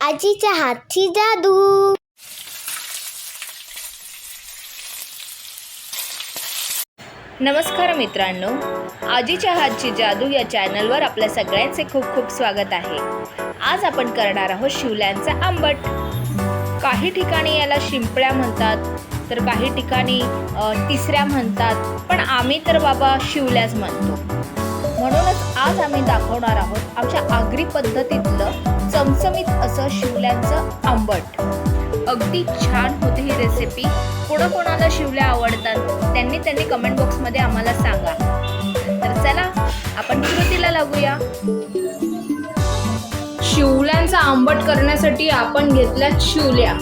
आजीच्या हातची जादू. नमस्कार मित्रांनो आजीच्या हातची जादू या चॅनलवर आपल्या सगळ्यांचे खूप खूप स्वागत आहे. आज आपण करणार आहोत शिवल्यांचा आंबट. काही ठिकाणी याला शिंपळ्या म्हणतात तर काही ठिकाणी तिसऱ्या म्हणतात पण आम्ही तर बाबा शिवल्याच म्हणतो. म्हणूनच आज आम्ही दाखवणार आहोत आमच्या आगरी पद्धतीतलं चमचमीत असं शिवल्यांचं आंबट. अगदी छान होती ही रेसिपी कोणाकोणाला शिवल्या आवडतात त्यांनी त्यांनी कमेंट बॉक्समध्ये आम्हाला सांगा. तर चला आपण कृतीला लागूया. शिवल्यांचा आंबट करण्यासाठी आपण घेतल्यात शिवल्या.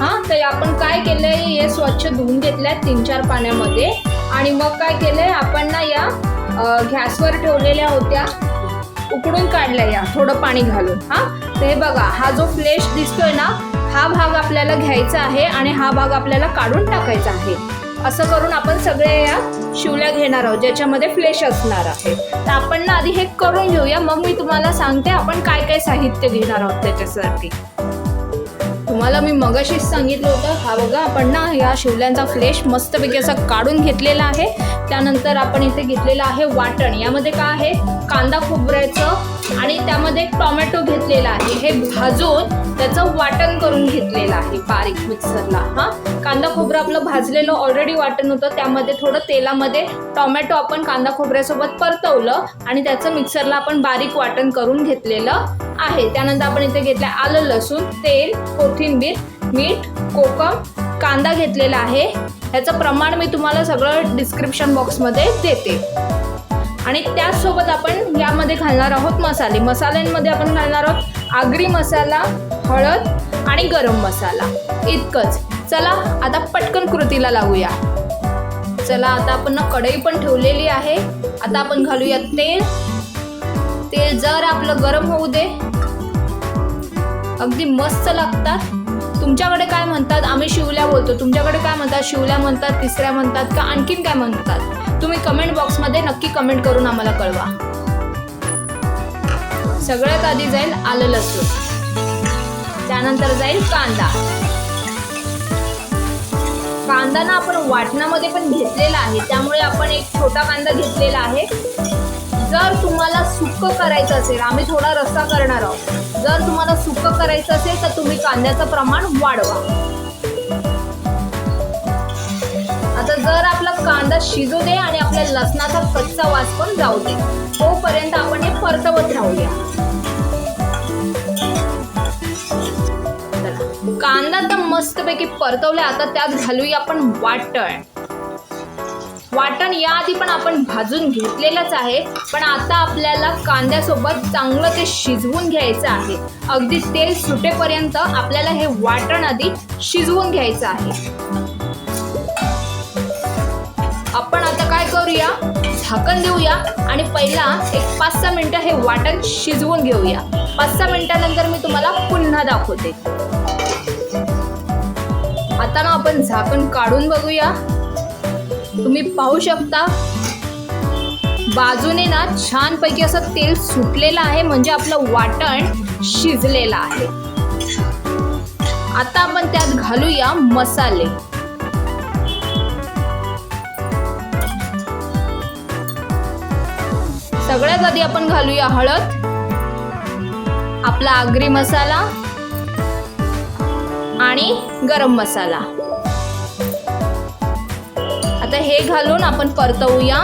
हा तर आपण काय केलंय? हे स्वच्छ धुवून घेतल्यात तीन चार पाण्यामध्ये. आणि मग काय केलंय? आपण ना या गॅसवर ठेवलेल्या होत्या. उकडून काढला या थोडं पाणी घालून. हा? तर हे बघा हा जो फ्लेश दिसतोय ना हा भाग आपल्याला घ्यायचा आहे आणि हा भाग आपल्याला काढून टाकायचा आहे. असं करून आपण सगळे या शिवल्या घेणार आहोत ज्याच्यामध्ये फ्लेश असणार आहे. तर आपण ना आधी हे करून घेऊया. मग मी तुम्हाला सांगते आपण काय काय साहित्य घेणार आहोत त्याच्यासाठी. तुम्हाला मी मगाशीच सांगितलं होतं हा बघा आपण ना या शिवल्यांचा फ्लेश मस्तपैकी असा काढून घेतलेला आहे. त्यानंतर आपण इथे घेतलेलं आहे वाटण. यामध्ये काय आहे? कांदा खोबऱ्याचं आणि त्यामध्ये एक टोमॅटो घेतलेला आहे. हे भाजून त्याचं वाटण करून घेतलेलं आहे बारीक मिक्सरला. हा? कांदा खोबरं आपलं भाजलेलं ऑलरेडी वाटण होतं. त्यामध्ये थोडं तेलामध्ये टोमॅटो आपण कांदा खोबऱ्यासोबत परतवलं आणि त्याचं मिक्सरला आपण बारीक वाटण करून घेतलेलं आहे. त्यानंतर आपण इथे घेतलं आलं लसूण तेल कोथिंबीर मीठ कोकम कांदा घेतलेला आहे. ह्याचं प्रमाण मी तुम्हाला सगळं डिस्क्रिप्शन बॉक्समध्ये देते. आणि त्याचसोबत आपण यामध्ये घालणार आहोत मसाले. मसाल्यांमध्ये आपण घालणार आहोत आगरी मसाला हळद आणि गरम मसाला. इतकंच. चला आता पटकन कृतीला लागूया चला आता आपण ना कढई पण ठेवलेली आहे. आता आपण घालूया तेल. तेल जर आपलं गरम होऊ दे अगदी मस्त लागतात. तुमच्याकडे काय म्हणतात? आम्ही शिवल्या बोलतो. तुमच्याकडे काय म्हणतात? शिवल्या म्हणतात तिसऱ्या म्हणतात का आणखीन काय म्हणतात? तुम्ही कमेंट बॉक्समध्ये नक्की कमेंट करून आम्हाला कळवा. सगळ्यात आधी जाईल आलं लसूण. त्यानंतर जाईल कांदा. कांदा ना आपण वाटणामध्ये पण घेतलेला आहे. त्यामुळे आपण एक छोटा कांदा घेतलेला आहे. जर तुम्हाला सुक्क करायचं असेल आम्ही थोडा रस्सा करणार आहोत. जर तुम्हाला सुक्क करायचं असेल तर तुम्ही कांद्याचं प्रमाण वाढवा. आता जर आपला कांदा शिजू दे आणि आपल्या लसणाचा कच्चा वास पण जाऊ दे तोपर्यंत आपण हे परतवत राहूया. कांदा तर मस्तपैकी परतवला आता त्यात घालूया आपण वाटण. वाटण याआधी पण आपण भाजून घेतलेलंच आहे. पण आता आपल्याला कांद्यासोबत चांगलं ते शिजवून घ्यायचं आहे. अगदी तेल सुटेपर्यंत आपल्याला हे वाटण आधी शिजवून घ्यायचं आहे. आपण आता काय करूया? झाकण देऊया आणि पहिला एक पाच सहा मिनटं हे वाटण शिजवून घेऊया. पाच सहा मिनिटानंतर मी तुम्हाला पुन्हा दाखवते. आता ना आपण झाकण काढून बघूया. तुम्ही पाहू शकता. बाजूने ना छानपैकी असं तेल सुटलेलं आहे म्हणजे आपलं वाटण शिजलेलं आहे. आता आपण त्यात घालूया मसाले. सगळ्यात आधी आपण घालूया हळद आपला आगरी मसाला आणि गरम मसाला. हे घालून आपण परतवूया.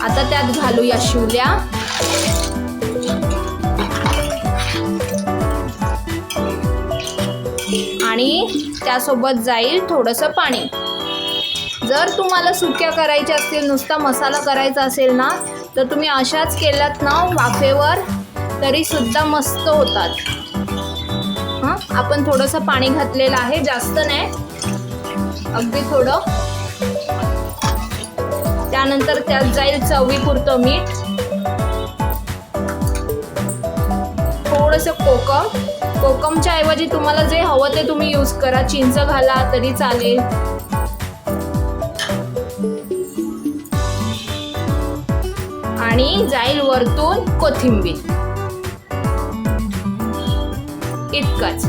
आता त्यात घालूया शिवल्या. आणि त्यासोबत जाईल थोडंसं पाणी. जर तुम्हाला सुक्या करायच्या असतील नुसता मसाला करायचा असेल ना तर तुम्ही अशाच केल्यात ना वाफेवर तरी सुद्धा मस्त होतात. हां? आपण थोडंसं पाणी घातलेलं आहे जास्त नाही. अगदी थोडं. त्यानंतर त्यात जाईल चवीपुरतं मीठ. थोडंसं कोकम. कोकमच्या ऐवजी तुम्हाला जे हवं ते तुम्ही यूज करा. चिंच घाला तरी चालेल. आणि जाईल वरतून कोथिंबीर. इतकंच.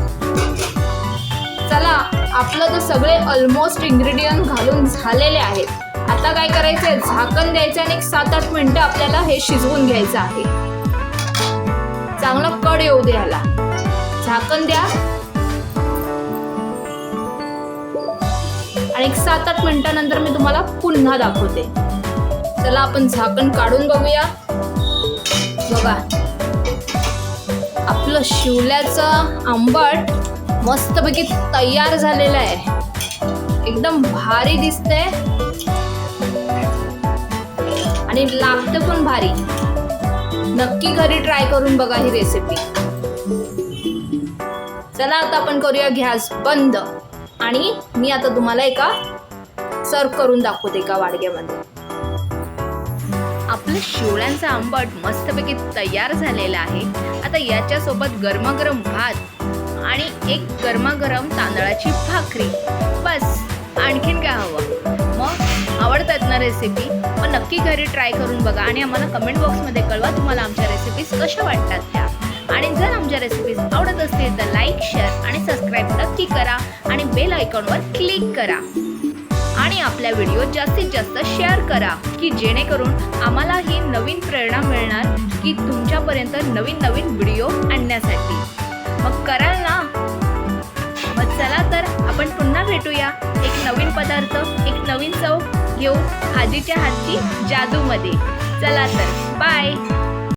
चला आपलं तर सगळे ऑलमोस्ट इन्ग्रेडियंट घालून झालेले आहेत. आता काय करायचंय? झाकण द्यायचं आणि एक सात आठ मिनिटं आपल्याला हे शिजवून घ्यायचं आहे. चांगलं कड येऊ दे ह्याला झाकण द्या. आणि एक सात आठ मिनिटानंतर मी तुम्हाला पुन्हा दाखवते. चला आपण झाकण काढून बघूया. बघा. आपलं शिवल्याचं आंबट मस्तपैकी तयार झालेलं आहे. एकदम भारी दिसतंय. आणि लागतं पण भारी. नक्की घरी ट्राय करून बघा ही रेसिपी चला आता आपण करूया गॅस बंद. आणि मी आता तुम्हाला एका सर्व करून दाखवते एका वाडग्यामध्ये. आपलं शिवळ्यांचं आंबट मस्तपैकी तयार झालेलं आहे. आता याच्यासोबत गरमागरम भात आणि एक गरमागरम तांदळाची भाकरी. बस आणखीन काय हवं? मग आवडतात ना रेसिपी मग नक्की घरी ट्राय करून बघा आणि आम्हाला कमेंट बॉक्समध्ये कळवा तुम्हाला आमच्या रेसिपीज कशा वाटतात त्या. आणि जर आमच्या रेसिपीज आवडत असतील तर लाईक शेअर आणि सबस्क्राईब नक्की करा आणि बेल आयकॉनवर क्लिक करा. आणि आपल्या व्हिडिओ जास्तीत जास्त शेअर करा की जेणेकरून आम्हालाही नवीन प्रेरणा मिळणार की तुमच्यापर्यंत नवीन नवीन व्हिडिओ आणण्यासाठी. मग कराल ना? मग चला तर आपण पुन्हा भेटूया. एक नवीन पदार्थ एक नवीन चव घेऊन आजीच्या हातची जादूमध्ये. चला तर बाय